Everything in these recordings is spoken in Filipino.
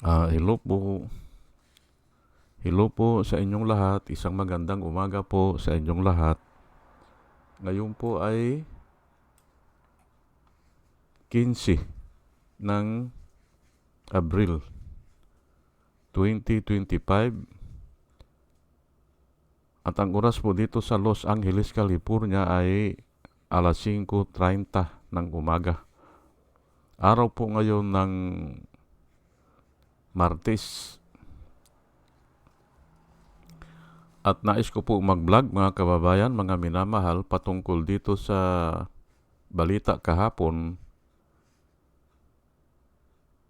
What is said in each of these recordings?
Ah, hello po. Hello po sa inyong lahat. Isang magandang umaga po sa inyong lahat. Ngayon po ay 15 ng Abril 2025 at ang oras po dito sa Los Angeles, California ay alas 5.30 ng umaga. Araw po ngayon ng Martes. At nais ko po mag-vlog mga kababayan, mga minamahal patungkol dito sa balita kahapon.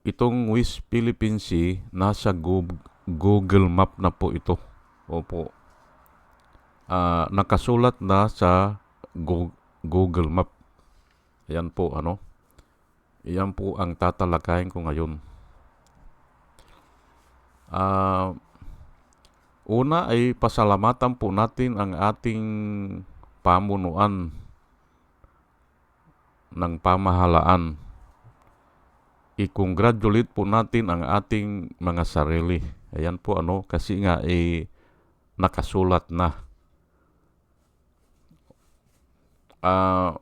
Itong West Philippine Sea, nasa Goo- Google Map na po ito. Opo. Ah, nakasulat na sa Go- Google Map. Ayan po, ano? Iyan po ang tatalakayin ko ngayon. Ah, una ay pasalamatan po natin ang ating pamunuan ng pamahalaan. I-congratulate po natin ang ating mga sarili. Ayan po ano, kasi nga eh, nakasulat na. Ah,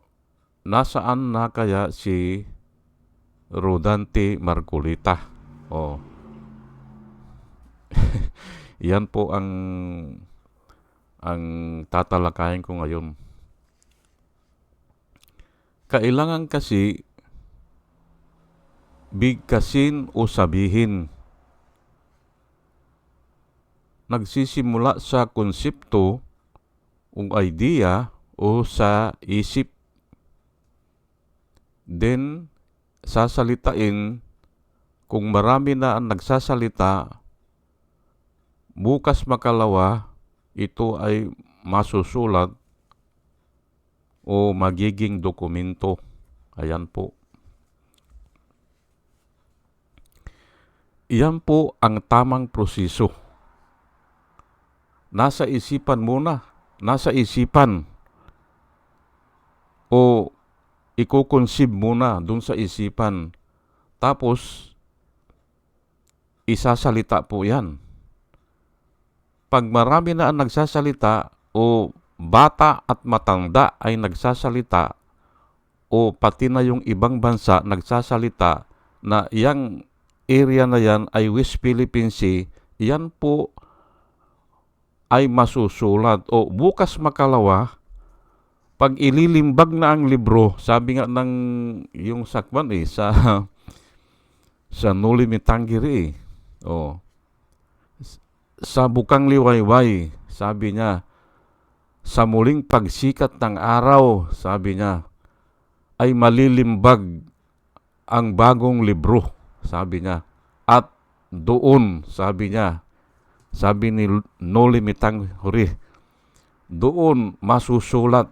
nasaan na kaya si Rodante Marcolita? Oh. Yan po ang ang tatalakayin ko ngayon. Kailangan kasi bigkasin o sabihin. Nagsisimula sa konsepto o idea o sa isip. Then, sasalitain kung marami na ang nagsasalita bukas makalawa, ito ay masusulat o magiging dokumento. Ayan po. Iyan po ang tamang proseso. Nasa isipan muna. Nasa isipan. O iko-conceive muna dun sa isipan. Tapos, isasalita po yan pag marami na ang nagsasalita o bata at matanda ay nagsasalita o pati na yung ibang bansa nagsasalita na yang area na yan ay West Philippine Sea, yan po ay masusulat o bukas makalawa pag ililimbag na ang libro, sabi nga ng yung sakwan eh, sa sa Nuli Mitangiri eh. Oh, sa bukang liwayway, sabi niya, sa muling pagsikat ng araw, sabi niya, ay malilimbag ang bagong libro, sabi niya. At doon, sabi niya, sabi ni Noli Mitang Huri, doon masusulat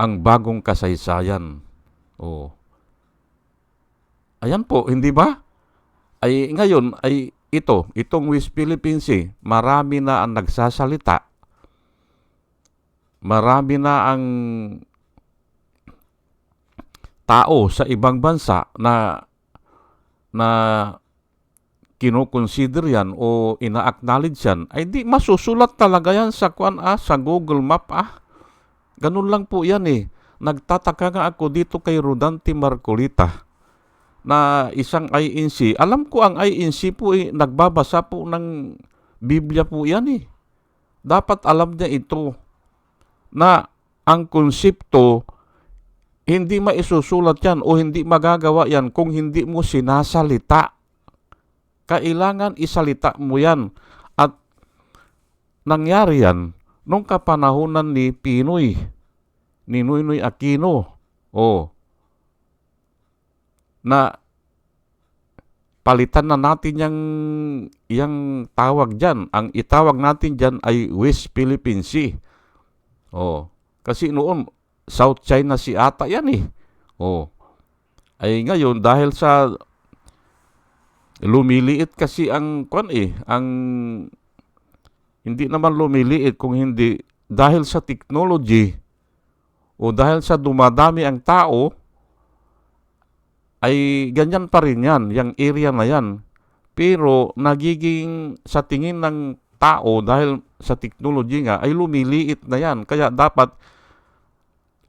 ang bagong kasaysayan. Oh. Ayan po, hindi ba? Ay ngayon ay ito, itong West Philippine Sea, marami na ang nagsasalita. Marami na ang tao sa ibang bansa na na kinoconsider yan o ina-acknowledge yan, ay di masusulat talaga yan sa kuan ah, sa Google Map ah. Ganun lang po yan eh. Nagtataka nga ako dito kay Rodante Marcolita na isang INC. Alam ko ang INC po eh, nagbabasa po ng Biblia po yan eh. Dapat alam niya ito na ang konsepto hindi maisusulat yan o hindi magagawa yan kung hindi mo sinasalita. Kailangan isalita mo yan. At nangyari yan nung kapanahonan ni Pinoy, ni Noynoy Aquino. O, na palitan na natin yung, yung tawag dyan. Ang itawag natin dyan ay West Philippine Sea. Oh, kasi noon, South China Sea ata yan eh. Oh, ay ngayon dahil sa lumiliit kasi ang kwan eh, ang hindi naman lumiliit kung hindi dahil sa technology o dahil sa dumadami ang tao, ay ganyan pa rin yan, yung area na yan. Pero nagiging sa tingin ng tao dahil sa technology nga ay lumiliit na yan. Kaya dapat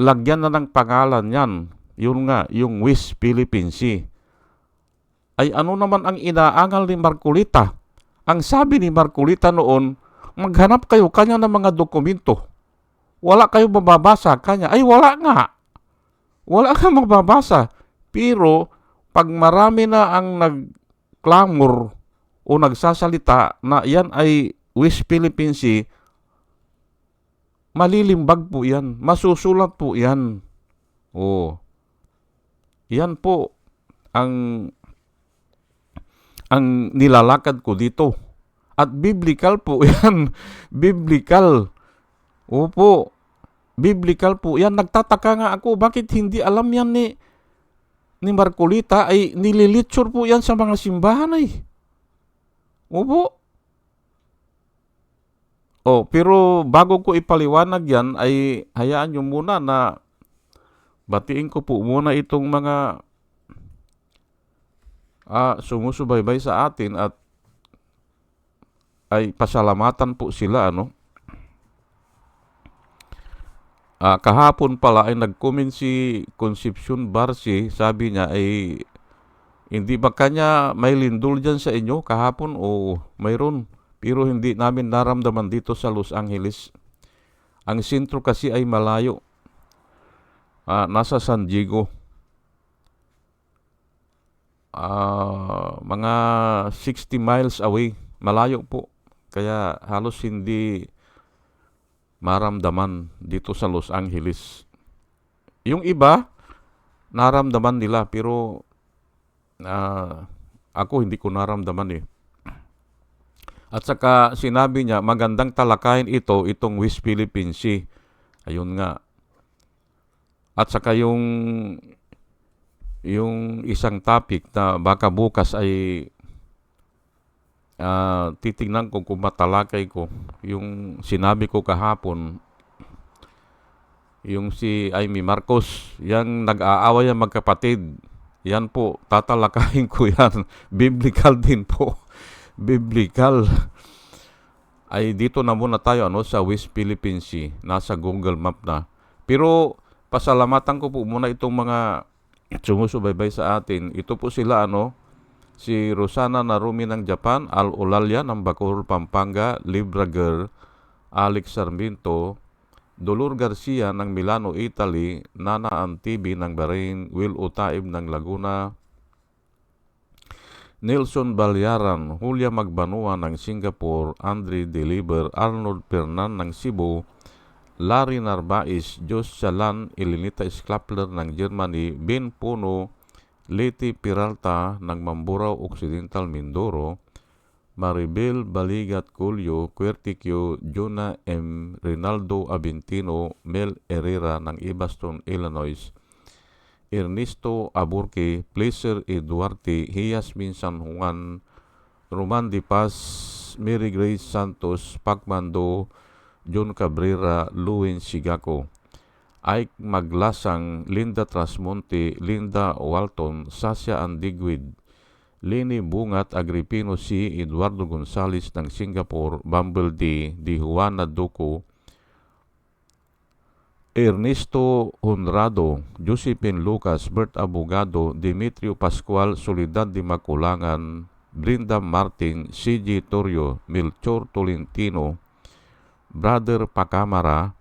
lagyan na ng pangalan yan. Yun nga, yung West Philippine Sea. Ay ano naman ang inaangal ni Marcolita? Ang sabi ni Marcolita noon, maghanap kayo kanya ng mga dokumento. Wala kayo mababasa kanya. Ay wala nga. Wala kang mababasa. Pero pag marami na ang nagklamor o nagsasalita na yan ay West Philippine Sea, malilimbag po yan. Masusulat po yan. Oh. Yan po ang ang nilalakad ko dito. At biblical po yan. biblical. Opo. Biblical po yan. Nagtataka nga ako, bakit hindi alam yan ni ni Marcolita ay nililitsure po yan sa mga simbahan ay. Opo. Oh, pero bago ko ipaliwanag yan ay hayaan nyo muna na batiin ko po muna itong mga ah, sumusubaybay sa atin at ay pasalamatan po sila ano. Ah, kahapon pala ay nag-comment si Concepcion Barsi, sabi niya ay hindi ba kanya may lindol dyan sa inyo kahapon o mayroon pero hindi namin naramdaman dito sa Los Angeles. Ang sentro kasi ay malayo. Ah, nasa San Diego. Ah, mga 60 miles away. Malayo po. Kaya halos hindi maramdaman dito sa Los Angeles. Yung iba, naramdaman nila pero ah, ako hindi ko naramdaman eh. At saka sinabi niya, magandang talakayin ito, itong West Philippine Sea. Ayun nga. At saka yung yung isang topic na baka bukas ay ah, titingnan ko kung matalakay ko. Yung sinabi ko kahapon yung si Amy Marcos yang nag-aaway ang magkapatid. Yan po tatalakayin ko yan. Biblical din po. Biblical. Ay dito na muna tayo ano sa West Philippine Sea. Nasa Google Map na. Pero pasalamatan ko po muna itong mga sumusubaybay sa atin. Ito po sila ano si Rosana Narumi ng Japan, Al Olalia ng Bacoor, Pampanga, Libra Girl, Alex Sarmiento, Dolor Garcia ng Milano, Italy, Nana Antibi ng Bahrain, Will Utaib ng Laguna, Nelson Balyaran, Julia Magbanua ng Singapore, Andre Deliver, Arnold Pernan ng Cebu, Larry Narbais, Jos Chalan, Elenita Sklapler ng Germany, Ben Puno, Leti Peralta ng Mamburao Occidental, Mindoro, Maribel Baligat Culio, Quertiquio, Jonah M. Rinaldo Aventino, Mel Herrera ng Ibaston, Illinois, Ernesto Aburque, Placer E. Duarte, Hiasmin San Juan, Roman Di Paz, Mary Grace Santos, Pacmando, John Cabrera, Luwin Sigako, Ike Maglasang, Linda Trasmonte, Linda Walton, Sasha Andigwid, Leni Bungat Agripino C. Eduardo Gonzales ng Singapore, Bumble D. Di Juana Duco, Ernesto Honrado, Josephine Lucas, Bert Abogado, Demetrio Pascual, Solidad de Maculangan, Brinda Martin, CJ Torrio, Melchor Tolentino, Brother Pacamara,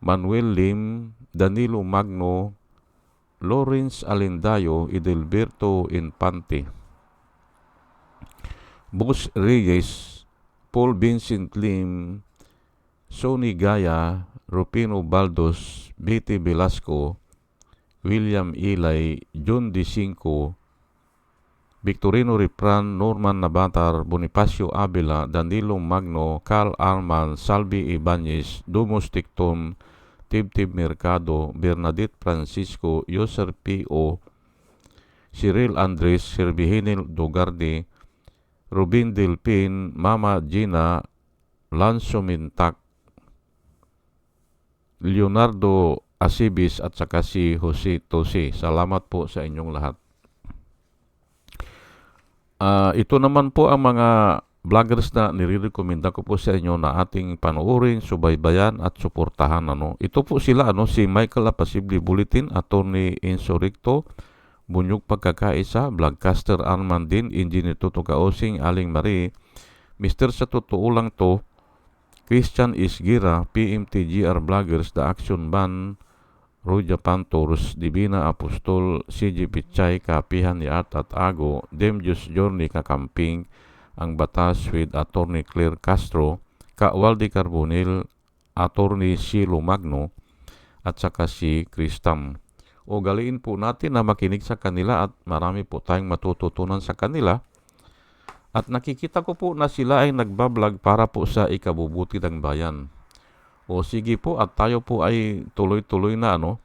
Manuel Lim, Danilo Magno, Lawrence Alendayo, Edelberto Infante. Bus Reyes, Paul Vincent Lim, Sony Gaya, Rupino Baldos, Betty Velasco, William Ilay, John D. Cinco, Victorino Ripran, Norman Nabatar, Bonifacio Abela, Danilo Magno, Carl Arman, Salvi Ibanez, Dumus Ticton, Tibtib Mercado, Bernadette Francisco, Yoser P.O., Cyril Andres, Serbihinil Dogarde, Rubin Delpin, Mama Gina, Lanzo Mintak, Leonardo Asibis at saka si Jose Tosi. Salamat po sa inyong lahat. Ah, ito naman po ang mga vloggers na nire-recommenda ko po sa inyo na ating panoorin, subaybayan at suportahan ano. Ito po sila ano si Michael Apasibli Bulletin, Attorney Insurrecto, Bunyog Pagkakaisa, Vlogcaster Armandin, Engineer Tuto Kaosing, Aling Marie, Mr. Sa Totoo Lang To, Christian Isgira, PMTGR Vloggers, The Action Band, Roja Pantoros, Divina Apostol, CG Pichay, Kapihan ni Art at Ago, Demjus Journey Kakamping, ang batas with Attorney Claire Castro, Kawaldi Carbonil, Attorney Silo Magno, at saka si Kristam. O galiin po natin na makinig sa kanila at marami po tayong matututunan sa kanila. At nakikita ko po na sila ay nagbablog para po sa ikabubuti ng bayan. O sige po at tayo po ay tuloy-tuloy na ano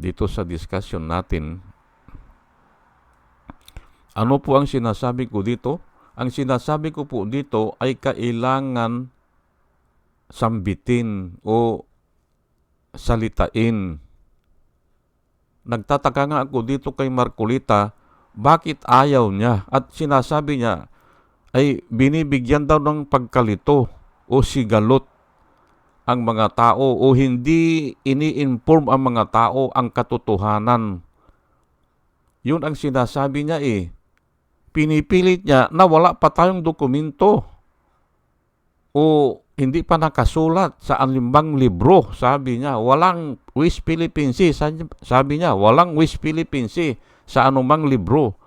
dito sa discussion natin. Ano po ang sinasabi ko dito? Ang sinasabi ko po dito ay kailangan sambitin o salitain. Nagtataka nga ako dito kay Marcolita, bakit ayaw niya? At sinasabi niya ay binibigyan daw ng pagkalito o sigalot ang mga tao o hindi ini-inform ang mga tao ang katotohanan. Yun ang sinasabi niya eh. Pinipilit niya na wala pa tayong dokumento o hindi pa nakasulat sa anlimbang libro, sabi niya. Walang West Philippine sabi niya, walang West Philippine sa anumang libro.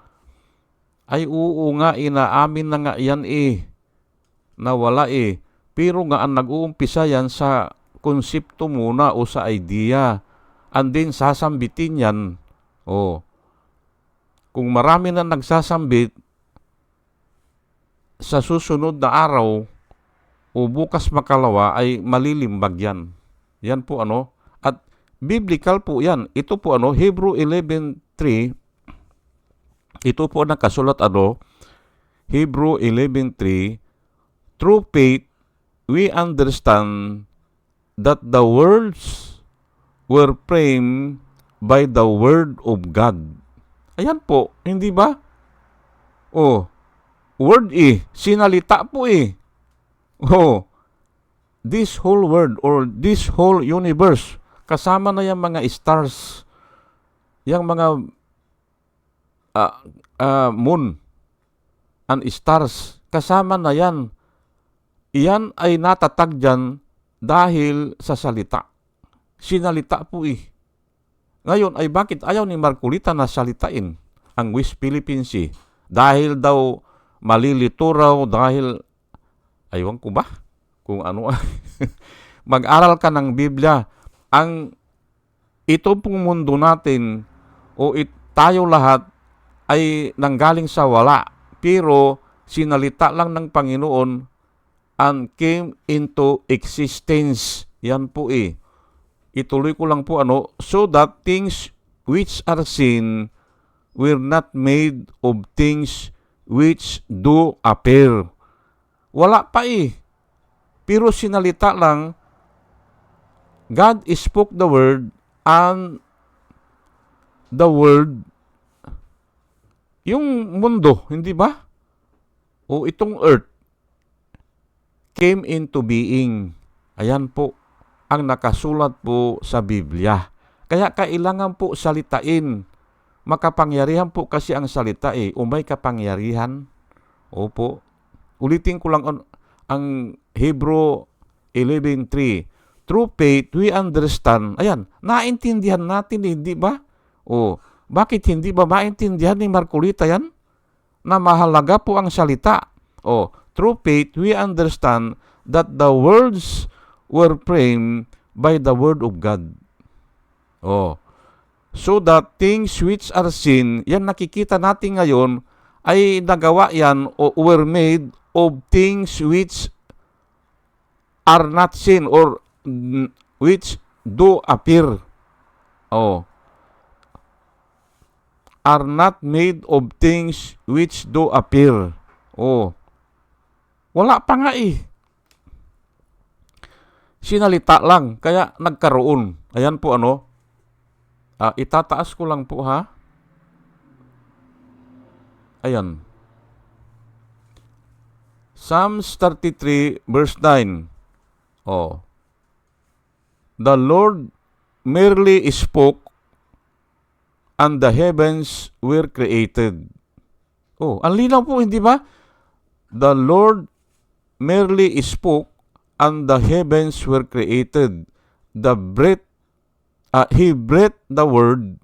Ay oo nga, inaamin na nga yan eh, na wala eh. Pero nga ang nag-uumpisa yan sa konsepto muna o sa idea. And then sasambitin yan. O, kung marami na nagsasambit, sa susunod na araw o bukas makalawa ay malilimbag yan. Yan po ano. At biblical po yan. Ito po ano, Hebrew 11.3, ito po nakasulat ano, Hebrew 11.3, Through faith, we understand that the worlds were framed by the word of God. Ayan po, hindi ba? Oh, word eh, sinalita po eh. Oh, this whole world or this whole universe, kasama na yung mga stars, yung mga uh, uh, moon and stars, kasama na yan Iyan ay natatag dyan dahil sa salita. Sinalita po eh. Ngayon ay bakit ayaw ni Marcolita na salitain ang West Philippine Sea? Dahil daw malilito raw, dahil, aywan ko ba? Kung ano Mag-aral ka ng Biblia. Ang ito pong mundo natin o it, tayo lahat ay nanggaling sa wala. Pero sinalita lang ng Panginoon and came into existence. Yan po eh. Ituloy ko lang po ano, so that things which are seen were not made of things which do appear. Wala pa eh. Pero sinalita lang, God spoke the word and the word, yung mundo, hindi ba? O itong earth, came into being. Ayan po ang nakasulat po sa Biblia. Kaya kailangan po salitain. Makapangyarihan po kasi ang salita eh. Umay kapangyarihan. Opo. Ulitin ko lang ang Hebrew 11.3. Through faith, we understand. Ayan, naintindihan natin, hindi ba? O, bakit hindi ba maintindihan ni Marcolita yan? Na mahalaga po ang salita. O, through faith, we understand that the words were framed by the word of God. Oh. So that things which are seen, yan nakikita natin ngayon, ay nagawa yan o were made of things which are not seen or which do appear. Oh. Are not made of things which do appear. Oh. Wala pa nga eh. Sinalita lang, kaya nagkaroon. Ayan po ano. Uh, itataas ko lang po ha. Ayan. Psalms 33 verse 9. Oh. The Lord merely spoke and the heavens were created. Oh, ang linaw po, hindi ba? The Lord merely spoke and the heavens were created. The breath, uh, He breathed the word.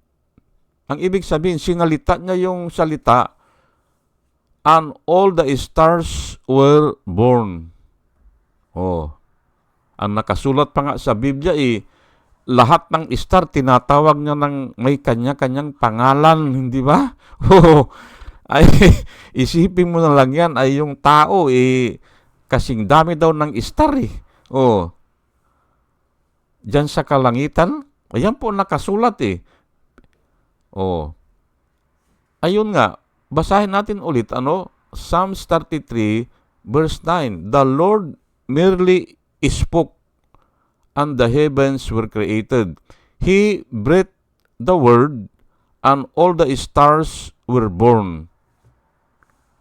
Ang ibig sabihin, sinalita niya yung salita and all the stars were born. Oh. Ang nakasulat pa nga sa Biblia eh, lahat ng star tinatawag niya ng may kanya-kanyang pangalan, hindi ba? Oh, ay isipin mo na lang yan ay yung tao eh kasing dami daw ng star eh. Oh. Diyan sa kalangitan, ayan po nakasulat eh. Oh. Ayun nga, basahin natin ulit ano, Psalms 33 verse 9. The Lord merely spoke and the heavens were created. He breathed the word and all the stars were born.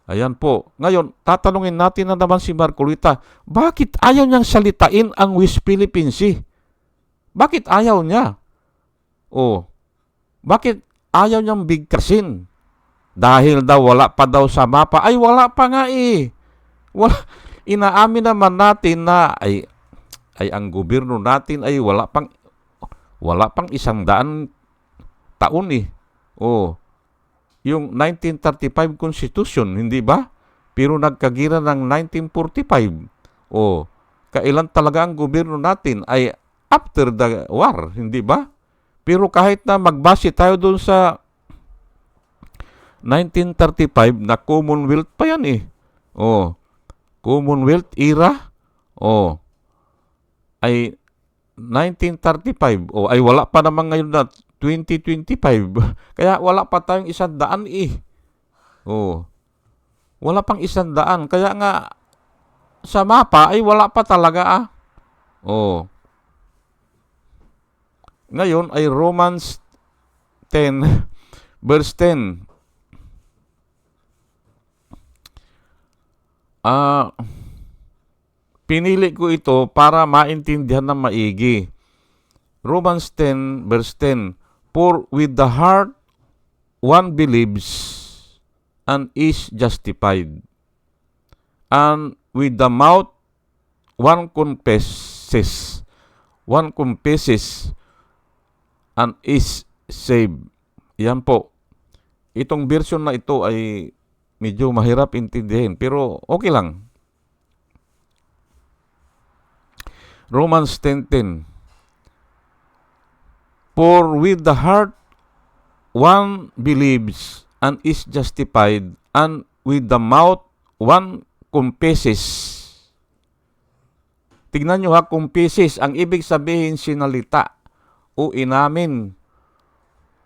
Ayan po. Ngayon, tatanungin natin na naman si Marcolita, bakit ayaw niyang salitain ang West Philippine Sea? Bakit ayaw niya? O, bakit ayaw niyang bigkasin? Dahil daw wala pa daw sa mapa. Ay, wala pa nga eh. Wala, inaamin naman natin na ay ay ang gobyerno natin ay wala pang wala pang isang daan taon eh. Oh. Yung 1935 Constitution, hindi ba? Pero nagkagira ng 1945. Oh. Kailan talaga ang gobyerno natin ay after the war, hindi ba? Pero kahit na magbase tayo doon sa 1935 na Commonwealth pa yan eh. Oh. Commonwealth era. Oh ay 1935 o ay wala pa naman ngayon na 2025 kaya wala pa tayong isang daan eh. Oh. Wala pang isang daan. Kaya nga sa mapa ay wala pa talaga ah. Oh. Ngayon ay Romans 10 verse 10 ah uh, Pinili ko ito para maintindihan ng maigi. Romans 10 verse 10, For with the heart one believes and is justified. And with the mouth one confesses, one confesses and is saved. Yan po. Itong version na ito ay medyo mahirap intindihin pero okay lang. Romans 10.10 For with the heart one believes and is justified, and with the mouth one confesses. Tignan nyo ha, confesses. Ang ibig sabihin sinalita o inamin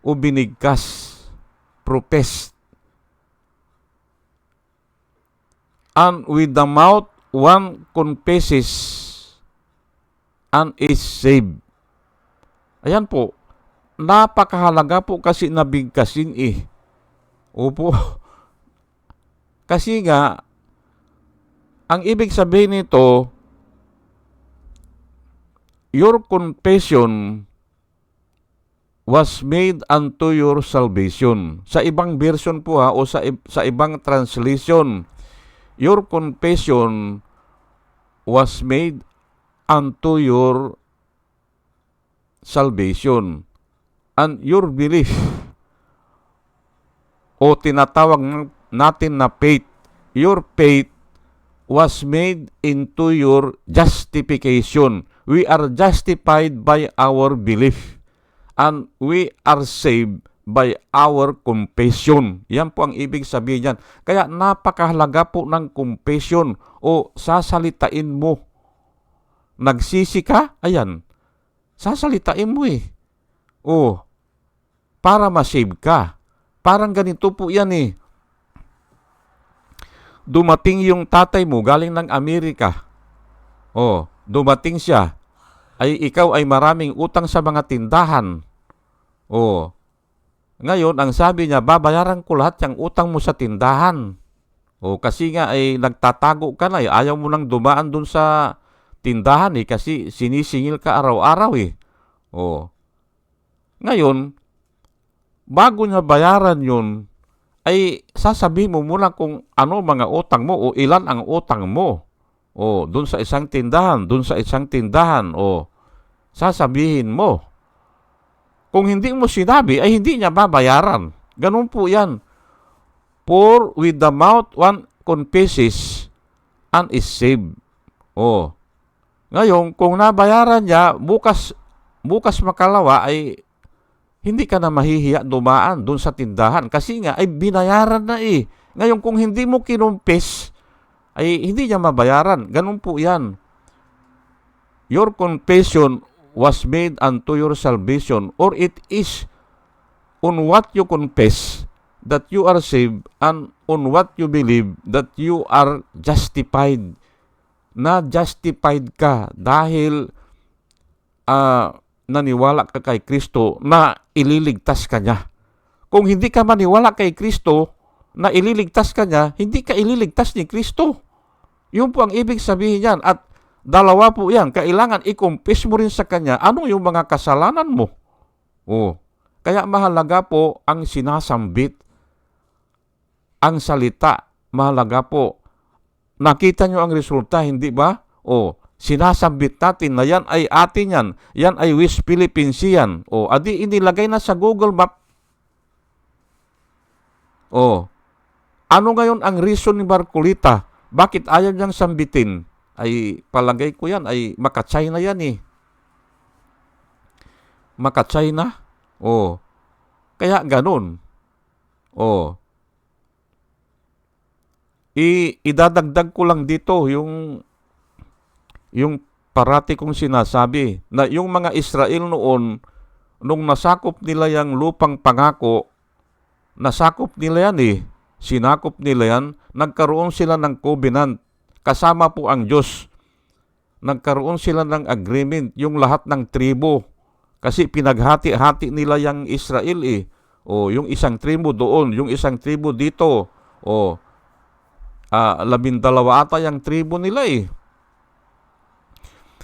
o binigkas, profess. And with the mouth one confesses and is saved. Ayan po, napakahalaga po kasi nabigkasin eh. Opo. Kasi nga, ang ibig sabihin nito, your confession was made unto your salvation. Sa ibang version po ha, o sa, sa ibang translation, your confession was made unto your salvation and your belief o tinatawag natin na faith your faith was made into your justification we are justified by our belief and we are saved by our confession. Yan po ang ibig sabihin niyan. Kaya napakahalaga po ng confession o sasalitain mo nagsisi ka, ayan, sasalitain mo eh. Oh, para ma-save ka. Parang ganito po yan eh. Dumating yung tatay mo galing ng Amerika. Oh, dumating siya. Ay ikaw ay maraming utang sa mga tindahan. Oh. Ngayon, ang sabi niya, babayaran ko lahat yung utang mo sa tindahan. O kasi nga ay nagtatago ka na eh. Ayaw mo nang dumaan dun sa tindahan eh kasi sinisingil ka araw-araw eh. O. Ngayon, bago niya bayaran yun, ay sasabihin mo muna kung ano mga utang mo o ilan ang utang mo. O, dun sa isang tindahan, dun sa isang tindahan, o sasabihin mo. Kung hindi mo sinabi, ay hindi niya babayaran. Ganun po yan. For with the mouth one confesses and is saved. Oh. Ngayon, kung nabayaran niya, bukas, bukas makalawa ay hindi ka na mahihiya dumaan doon sa tindahan. Kasi nga, ay binayaran na eh. Ngayon, kung hindi mo kinumpis, ay hindi niya mabayaran. Ganun po yan. Your confession was made unto your salvation or it is on what you confess that you are saved and on what you believe that you are justified na justified ka dahil uh, naniwala ka kay Kristo na ililigtas ka niya. Kung hindi ka maniwala kay Kristo na ililigtas ka niya, hindi ka ililigtas ni Kristo. Yun po ang ibig sabihin yan. At Dalawa po yan. Kailangan i-confess mo rin sa Kanya anong yung mga kasalanan mo. Oh. Kaya mahalaga po ang sinasambit, ang salita. Mahalaga po. Nakita nyo ang resulta, hindi ba? Oh, sinasambit natin na yan ay atin yan. Yan ay West Philippines yan. Oh, adi inilagay na sa Google Map. Oh, ano ngayon ang reason ni Marcolita? Bakit ayaw niyang sambitin? ay palagay ko yan ay maka-China yan eh. Maka-China? Oh. Kaya ganun. Oh. I idadagdag ko lang dito yung yung parati kong sinasabi na yung mga Israel noon nung nasakop nila yung lupang pangako nasakop nila yan eh sinakop nila yan nagkaroon sila ng covenant kasama po ang Diyos. Nagkaroon sila ng agreement, yung lahat ng tribo. Kasi pinaghati-hati nila yung Israel eh. O yung isang tribo doon, yung isang tribo dito. O uh, labindalawa ata yung tribo nila eh.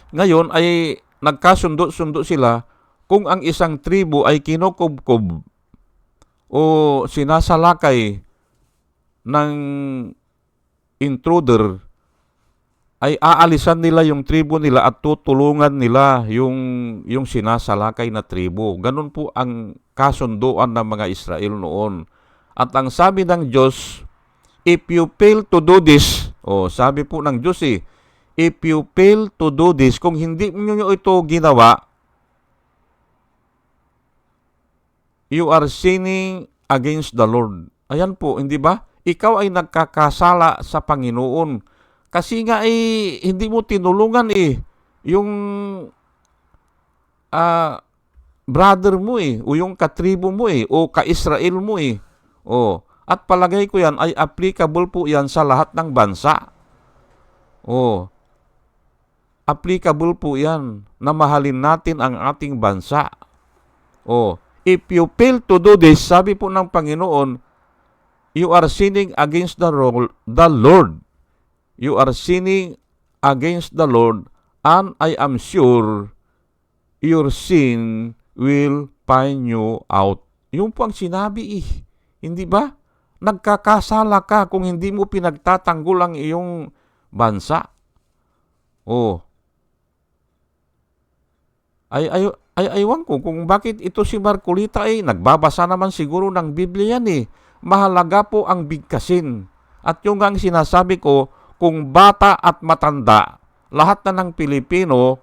Ngayon ay nagkasundo-sundo sila kung ang isang tribo ay kinukubkob o sinasalakay ng intruder ay aalisan nila yung tribo nila at tutulungan nila yung, yung sinasalakay na tribo. Ganun po ang kasunduan ng mga Israel noon. At ang sabi ng Diyos, if you fail to do this, oh, sabi po ng Diyos eh, if you fail to do this, kung hindi nyo ito ginawa, you are sinning against the Lord. Ayan po, hindi ba? Ikaw ay nagkakasala sa Panginoon kasi nga eh, hindi mo tinulungan eh. Yung uh, brother mo eh, o yung katribo mo eh, o ka-Israel mo eh. O, at palagay ko yan ay applicable po yan sa lahat ng bansa. O, applicable po yan na mahalin natin ang ating bansa. O, if you fail to do this, sabi po ng Panginoon, you are sinning against the, the Lord you are sinning against the Lord, and I am sure your sin will find you out. Yung po ang sinabi eh. Hindi ba? Nagkakasala ka kung hindi mo pinagtatanggol ang iyong bansa. Oh. Ay, ay, ay, aywan ko kung bakit ito si Marcolita ay nagbabasa naman siguro ng Biblia yan eh. Mahalaga po ang bigkasin. At yung ang sinasabi ko, kung bata at matanda, lahat na ng Pilipino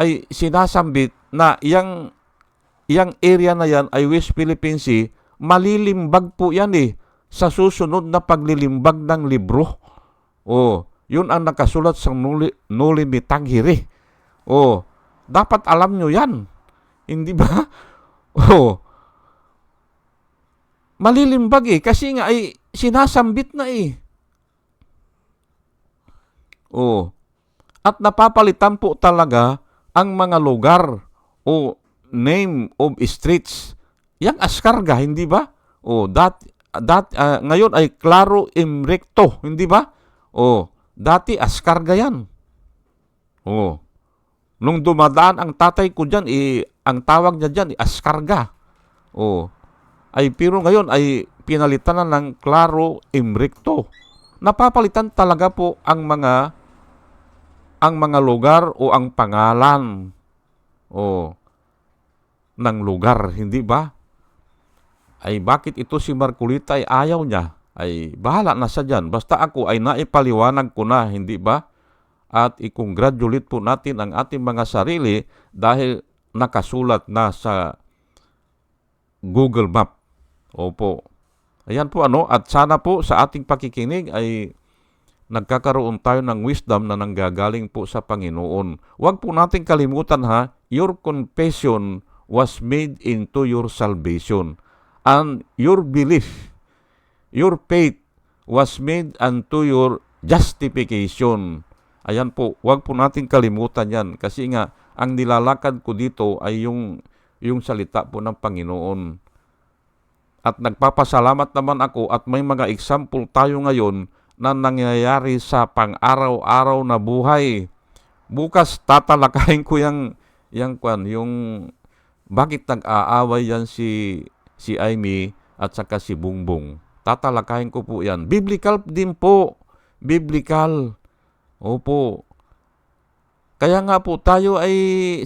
ay sinasambit na yang yang area na yan ay West Philippine Sea, malilimbag po yan eh sa susunod na paglilimbag ng libro. Oh, yun ang nakasulat sa Nuli, Nuli Mitanghiri. Oh, dapat alam nyo yan. Hindi ba? Oh, malilimbag eh kasi nga ay sinasambit na eh. Oh. At napapalitan po talaga ang mga lugar o name of streets yang askarga, hindi ba? O dat dat ah, ngayon ay claro imrecto, hindi ba? O dati askarga yan. O nung dumadaan ang tatay ko diyan, eh, ang tawag niya diyan, eh, askarga. O ay pero ngayon ay pinalitan na ng claro imrecto. Napapalitan talaga po ang mga ang mga lugar o ang pangalan o ng lugar, hindi ba? Ay bakit ito si Marcolita ay ayaw niya? Ay bahala na sa dyan. Basta ako ay naipaliwanag ko na, hindi ba? At i-congratulate po natin ang ating mga sarili dahil nakasulat na sa Google Map. Opo. Ayan po ano, at sana po sa ating pakikinig ay nagkakaroon tayo ng wisdom na nanggagaling po sa Panginoon. Huwag po nating kalimutan ha, your confession was made into your salvation. And your belief, your faith was made unto your justification. Ayan po, huwag po nating kalimutan yan. Kasi nga, ang nilalakad ko dito ay yung, yung salita po ng Panginoon. At nagpapasalamat naman ako at may mga example tayo ngayon na nangyayari sa pang-araw-araw na buhay. Bukas tatalakayin ko yung yang kwan, yung bakit nag-aaway yan si si Amy at saka si Bungbong. Tatalakayin ko po yan. Biblical din po. Biblical. Opo. Kaya nga po tayo ay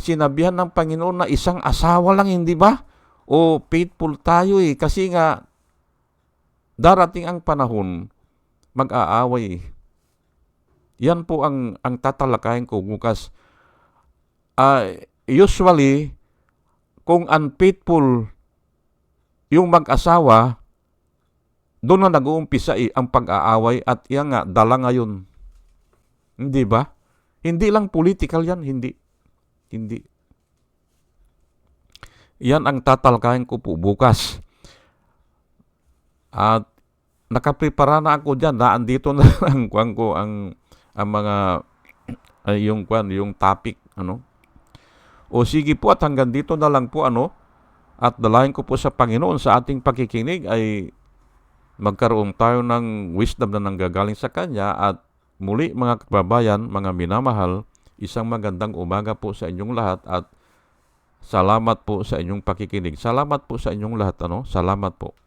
sinabihan ng Panginoon na isang asawa lang, hindi ba? O faithful tayo eh. Kasi nga, darating ang panahon, mag-aaway. Yan po ang, ang tatalakayin ko bukas. Uh, usually, kung unfaithful yung mag-asawa, doon na nag-uumpisa eh, ang pag-aaway at yan nga, dala ngayon. Hindi ba? Hindi lang political yan, hindi. Hindi. Yan ang tatalakayin ko po bukas. At nakaprepara na ako diyan, na andito na ang kwan ko ang ang mga ay yung kwan, yung topic ano. O sige po at hanggang dito na lang po ano. At dalayan ko po sa Panginoon sa ating pakikinig ay magkaroon tayo ng wisdom na nanggagaling sa Kanya at muli mga kababayan, mga minamahal, isang magandang umaga po sa inyong lahat at salamat po sa inyong pakikinig. Salamat po sa inyong lahat ano. Salamat po.